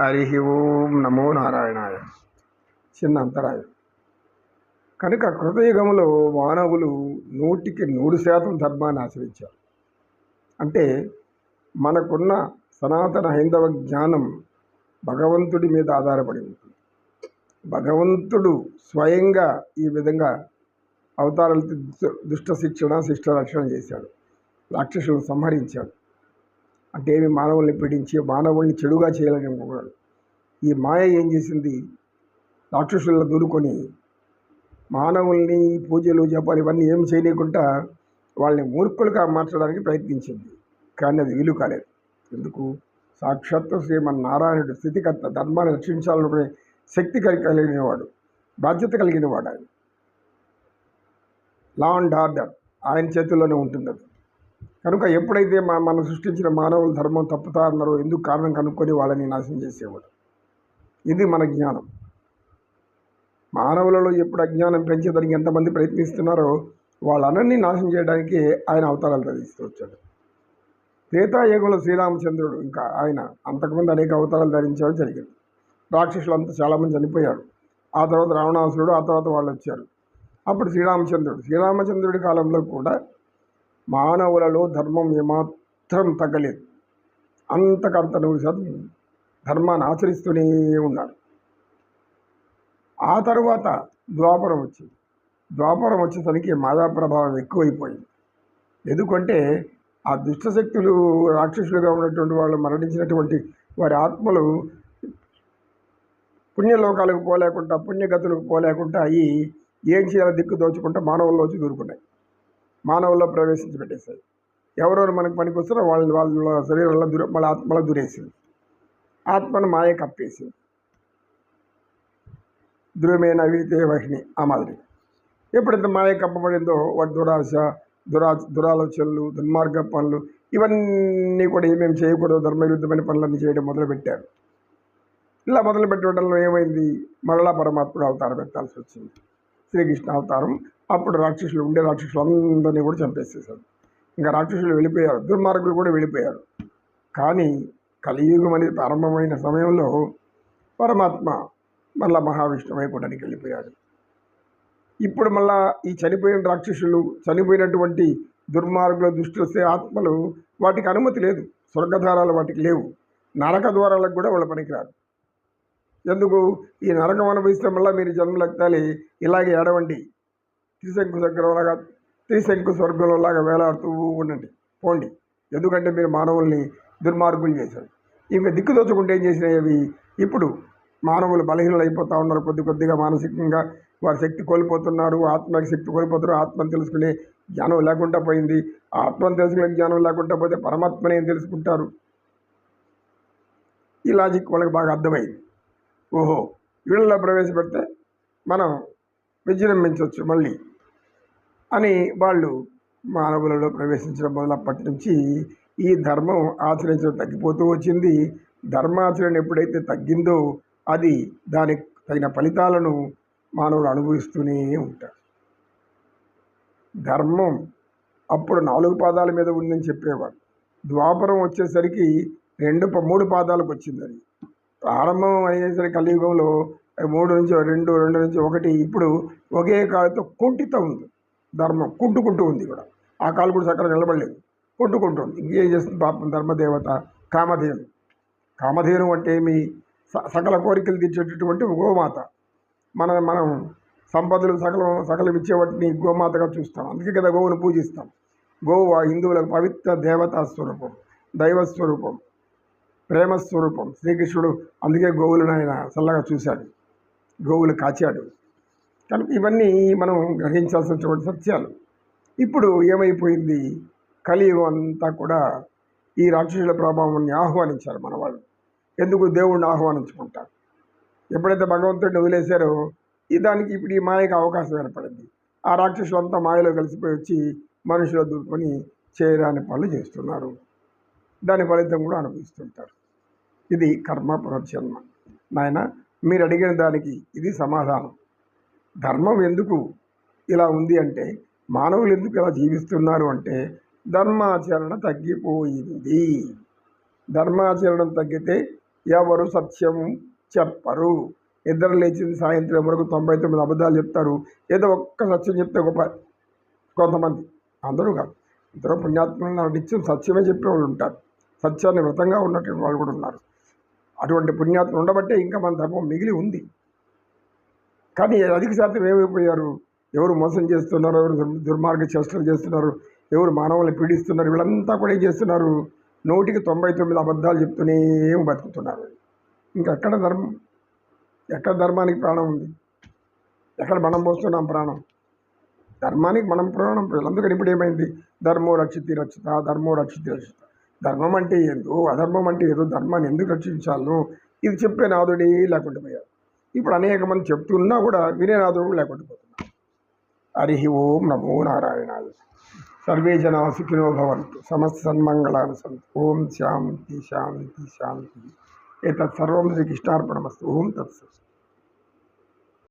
హరి ఓం నమో నారాయణాయ. చిన్న అంతరాయం. కనుక కృతయుగంలో మానవులు నూటికి నూరు శాతం ధర్మాన్ని ఆచరించారు. అంటే మనకున్న సనాతన హైందవ జ్ఞానం భగవంతుడి మీద ఆధారపడి ఉంటుంది. భగవంతుడు స్వయంగా ఈ విధంగా అవతారాలతో దుష్ట- దుష్ట శిక్షణ శిష్ట రక్షణ చేశాడు. రాక్షసులను సంహరించాడు. అంటే ఏమి మానవుల్ని పీడించి మానవుల్ని చెడుగా చేయాలని అనుకున్నాడు ఈ మాయ ఏం చేసింది? రాక్షసులను దూరుకొని మానవుల్ని పూజలు జపాలు ఇవన్నీ ఏం చేయలేకుండా వాళ్ళని మూర్ఖులుగా మార్చడానికి ప్రయత్నించింది. కానీ అది వీలు కాలేదు. ఎందుకు? సాక్షాత్తు శ్రీమన్నారాయణుడు స్థితికర్త ధర్మాన్ని రక్షించాలనుకునే శక్తి కలిగి కలిగినవాడు బాధ్యత కలిగినవాడు ఆయన. లా అండ్ ఆర్డర్ ఆయన చేతుల్లోనే ఉంటుంది అది కనుక ఎప్పుడైతే మా మనం సృష్టించిన మానవులు ధర్మం తప్పుతా అన్నారో ఎందుకు కారణం కనుక్కొని వాళ్ళని నాశనం చేసేవాడు? ఇది మన జ్ఞానం. మానవులలో ఎప్పుడు అజ్ఞానం పెంచేదానికి ఎంతమంది ప్రయత్నిస్తున్నారో వాళ్ళనన్నీ నాశనం చేయడానికి ఆయన అవతారాలు ధరిస్తూ వచ్చాడు. త్రేతాయుగంలో శ్రీరామచంద్రుడు ఇంకా ఆయన అంతకుముందు అనేక అవతారాలు ధరించడం జరిగింది. రాక్షసులు అంతా చాలామంది చనిపోయారు. ఆ తర్వాత రావణాసురుడు ఆ తర్వాత వాళ్ళు వచ్చారు. అప్పుడు శ్రీరామచంద్రుడు శ్రీరామచంద్రుడి కాలంలో కూడా మానవులలో ధర్మం ఏమాత్రం తగ్గలేదు. అంతకంత నూరు శాతం ధర్మాన్ని ఆచరిస్తూనే ఉన్నారు. ఆ తరువాత ద్వాపరం వచ్చింది. ద్వాపరం వచ్చేసరికి మాదా ప్రభావం ఎక్కువైపోయింది. ఎందుకంటే ఆ దుష్టశక్తులు రాక్షసులుగా ఉన్నటువంటి వాళ్ళు మరణించినటువంటి వారి ఆత్మలు పుణ్యలోకాలకు పోలేకుండా పుణ్యగతులకు పోలేకుండా అయ్యి ఏం చేయాలో దిక్కు దోచుకుంటా మానవుల్లోంచి దూరుకున్నాయి. మానవుల్లో ప్రవేశించి పెట్టేశాయి ఎవరెవరు మనకు పనికొస్తారో వాళ్ళ వాళ్ళ శరీరంలో దూర వాళ్ళ ఆత్మలో దూరేసింది. ఆత్మను మాయ కప్పేసింది. ధ్రువమైన వీతే వహిని ఆ మాదిరి. ఎప్పుడైతే మాయ కప్పబడిందో వాటి దురాశ దురా దురాలోచనలు దుర్మార్గ పనులు ఇవన్నీ కూడా ఏమేమి చేయకూడదు ధర్మవిరుద్ధమైన పనులన్నీ చేయడం మొదలుపెట్టారు. ఇలా మొదలు పెట్టడంలో ఏమైంది? మరలా పరమాత్ముడు అవతారం ఎత్తాల్సి వచ్చింది. శ్రీకృష్ణ అవతారం. అప్పుడు రాక్షసులు ఉండే రాక్షసులు అందరినీ కూడా చంపేసేశారు. ఇంకా రాక్షసులు వెళ్ళిపోయారు. దుర్మార్గులు కూడా వెళ్ళిపోయారు. కానీ కలియుగం అనేది ప్రారంభమైన సమయంలో పరమాత్మ మళ్ళా మహావిష్ణు వైకుంఠానికి వెళ్ళిపోయాడు. ఇప్పుడు మళ్ళా ఈ చనిపోయిన రాక్షసులు చనిపోయినటువంటి దుర్మార్గుల దృష్టి వస్తే ఆత్మలు వాటికి అనుమతి లేదు. స్వర్గధారాలు వాటికి లేవు. నరక ద్వారాలకు కూడా వాళ్ళు పనికిరారు. ఎందుకు? ఈ నరకం అనుభవిస్తే మళ్ళీ మీరు జన్మలెక్కాలి ఇలాగే ఏడవండి. త్రిశంకు చక్రంలాగా త్రిశంకు స్వర్గంలాగా వేలాడుతూ ఉండండి. పోండి. ఎందుకంటే మీరు మానవుల్ని దుర్మార్గులు చేశారు. ఇంకా దిక్కు దోచుకుంటే ఏం చేసినాయి అవి? ఇప్పుడు మానవులు బలహీనలు అయిపోతూ ఉన్నారు. కొద్ది కొద్దిగా మానసికంగా వారి శక్తి కోల్పోతున్నారు. ఆత్మకి శక్తి కోల్పోతున్నారు. ఆత్మను తెలుసుకునే జ్ఞానం లేకుండా పోయింది. ఆత్మను తెలుసుకునే జ్ఞానం లేకుండా పోతే పరమాత్మనే తెలుసుకుంటారు? ఈ లాజిక్ వాళ్ళకి బాగా అర్థమైంది. ఓహో వీళ్ళలో ప్రవేశపెడితే మనం విజృంభించవచ్చు మళ్ళీ అని వాళ్ళు మానవులలో ప్రవేశించడం మొదలప్పటి నుంచి ఈ ధర్మం ఆచరించడం తగ్గిపోతూ వచ్చింది. ధర్మాచరణ ఎప్పుడైతే తగ్గిందో అది దానికి తగిన ఫలితాలను మానవులు అనుభవిస్తూనే ఉంటారు. ధర్మం అప్పుడు నాలుగు పాదాల మీద ఉందని చెప్పేవారు. ద్వాపరం వచ్చేసరికి రెండు ప- మూడు పాదాలకు వచ్చింది అది. ప్రారంభం అయ్యేసరికి కలియుగంలో మూడు నుంచి రెండు రెండు నుంచి ఒకటి ఇప్పుడు ఒకే కాలుతో కుంటితో ఉంది. ధర్మం కుంటుకుంటూ ఉంది కూడా. ఆ కాలు కూడా చక్కగా నిలబడలేదు. కుంటుకుంటుంది ఇంకేం చేస్తుంది పాపం ధర్మదేవత? కామధేను. కామధేను అంటే ఏమి? స- సకల కోరికలు తీర్చేటటువంటి గోమాత. మన మనం సంపదలు సకలం సకలం ఇచ్చేవాటిని గోమాతగా చూస్తాం. అందుకే కదా గోవును పూజిస్తాం. గోవు హిందువులకు పవిత్ర దేవతా స్వరూపం దైవ స్వరూపం ప్రేమ స్వరూపం. శ్రీకృష్ణుడు అందుకే గోవులను ఆయన చల్లగా చూశాడు. గోవులు కాచాడు. కనుక ఇవన్నీ మనం గ్రహించాల్సినటువంటి సత్యాలు. ఇప్పుడు ఏమైపోయింది? కలియుగం అంతా కూడా ఈ రాక్షసుల ప్రభావాన్ని ఆహ్వానించారు మన వాళ్ళు ఎందుకు దేవుణ్ణి ఆహ్వానించుకుంటారు? ఎప్పుడైతే భగవంతుడిని వదిలేశారో ఈ దానికి ఇప్పుడు ఈ మాయకు అవకాశం ఏర్పడింది. ఆ రాక్షసులంతా మాయలో కలిసిపోయి వచ్చి మనుషులు దూరుకొని చేయరాని పనులు చేస్తున్నారు. దాని ఫలితం కూడా అనుభవిస్తుంటారు. ఇది కర్మ పునర్జన్మ నాయన మీరు అడిగిన దానికి ఇది సమాధానం. ధర్మం ఎందుకు ఇలా ఉంది అంటే మానవులు ఎందుకు ఇలా జీవిస్తున్నారు అంటే ధర్మాచరణ తగ్గిపోయింది. ధర్మాచరణం తగ్గితే ఎవరు సత్యం చెప్పరు. ఇద్దరు లేచింది సాయంత్రం వరకు తొంభై తొమ్మిది అబద్ధాలు చెప్తారు. ఏదో ఒక్క సత్యం చెప్తే గొప్ప కొంతమంది. అందరూ కాదు. ఇద్దరు పుణ్యాత్మలు నాకు నిత్యం సత్యమే చెప్పేవాళ్ళు ఉంటారు. సత్యాన్ని వ్రతంగా ఉన్నటువంటి వాళ్ళు కూడా ఉన్నారు. అటువంటి పుణ్యాత్మ ఉండబట్టే ఇంకా మన ధర్మం మిగిలి ఉంది. కానీ అధిక శాతం ఏమైపోయారు? ఎవరు మోసం చేస్తున్నారు? ఎవరు దుర్మార్గ చేష్టలు చేస్తున్నారు? ఎవరు మానవుల్ని పీడిస్తున్నారు? వీళ్ళంతా కూడా ఏం చేస్తున్నారు? నూటికి తొంభై తొమ్మిది అబద్ధాలు చెప్తూనే బతుకుతున్నారు. ఇంకా ఎక్కడ ధర్మం? ఎక్కడ ధర్మానికి ప్రాణం ఉంది? ఎక్కడ మనం పోస్తున్నాం ప్రాణం? ధర్మానికి మనం ప్రాణం అందుకని ఇప్పుడు ఏమైంది? ధర్మో రక్షితి రక్షిత ధర్మో రక్షితి రక్షిత. ధర్మం అంటే ఏందో అధర్మం అంటే ఏదో ధర్మాన్ని ఎందుకు రక్షించాలో ఇది చెప్పే నాదుడే లేకుండా పోయారు ఇప్పుడు అనేక మంది చెప్తున్నా కూడా వినే నాదుడు లేకుండా పోతున్నారు హరి ఓం నమో నారాయణ సర్వే జనా సుఖినో భవంతు. సమస్త సన్మంగళాలు సంతు. ఓం శాంతి శాంతి శాంతి. ఏతత్ సర్వం శ్రీకృష్ణార్పణమస్తు ఓం తత్సత్.